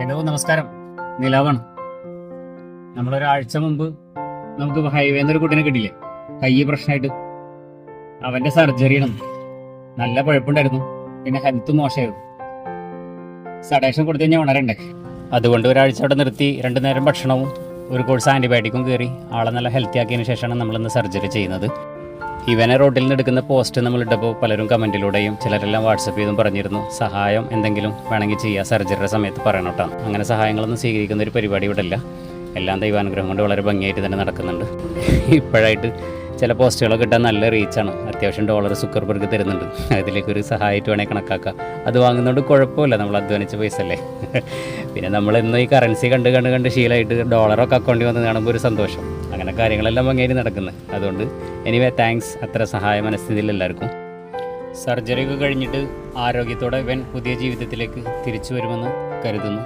Hello നമസ്കാരം. നിലാവാണ്. നമ്മളൊരാഴ്ച മുമ്പ് നമുക്ക് ഹൈവേന്ന് ഒരു കുട്ടീനെ കിട്ടിയില്ലേ? കൈ പ്രശ്നമായിട്ട് അവന്റെ സർജറി ആണ്. നല്ല കുഴപ്പമുണ്ടായിരുന്നു പിന്നെ ഹെൽത്ത് മോശമായിരുന്നു. സഡേഷൻ കൊടുത്തു ഞാൻ ഉണരണ്ടേ? അതുകൊണ്ട് ഒരാഴ്ച അവിടെ നിർത്തി രണ്ടു നേരം ഭക്ഷണവും ഒരു കോഴ്സ് ആന്റിബയോട്ടിക്കും കയറി ആളെ നല്ല ഹെൽത്തി ആക്കിയതിന് ശേഷമാണ് നമ്മളിന്ന് സർജറി ചെയ്യുന്നത്. ഇവനെ റോഡിൽ നിന്ന് എടുക്കുന്ന പോസ്റ്റ് നമ്മൾ ഇട്ടപ്പോൾ പലരും കമന്റിലൂടെയും ചിലരെല്ലാം വാട്സപ്പ് ചെയ്തും പറഞ്ഞിരുന്നു സഹായം എന്തെങ്കിലും വേണമെങ്കിൽ ചെയ്യുക സർജറിയുടെ സമയത്ത് പറയണോട്ടാണ് അങ്ങനെ സഹായങ്ങളൊന്നും സ്വീകരിക്കുന്ന ഒരു പരിപാടി ഇവിടെ ഇല്ല. എല്ലാം ദൈവാനുഗ്രഹം കൊണ്ട് വളരെ ഭംഗിയായിട്ട് തന്നെ നടക്കുന്നുണ്ട്. ഇപ്പോഴായിട്ട് ചില പോസ്റ്റുകളൊക്കെ ഇട്ടാൽ നല്ല റീച്ചാണ് അത്യാവശ്യം ഡോളർ സുക്കർബർഗ് തരുന്നുണ്ട്. അതിലേക്ക് ഒരു സഹായമായിട്ട് വേണേൽ കണക്കാക്കാം. അത് വാങ്ങുന്നതുകൊണ്ട് കുഴപ്പമില്ല. നമ്മൾ അധ്വാനിച്ച പൈസ അല്ലേ? പിന്നെ നമ്മൾ ഇന്ന് ഈ കറൻസി കണ്ട് കണ്ട് കണ്ട് ശീലമായിട്ട് ഡോളറൊക്കെ അക്കൗണ്ടിൽ വന്ന് കാണുമ്പോൾ ഒരു സന്തോഷം. അങ്ങനെ കാര്യങ്ങളെല്ലാം അങ്ങേരി നടക്കുന്നത് അതുകൊണ്ട് എനിവേ താങ്ക്സ് അത്ര സഹായ മനസ്ഥിതിയിൽ എല്ലാവർക്കും. സർജറി ഒക്കെ കഴിഞ്ഞിട്ട് ആരോഗ്യത്തോടെ ഇവൻ പുതിയ ജീവിതത്തിലേക്ക് തിരിച്ചു വരുമെന്ന് കരുതുന്നു.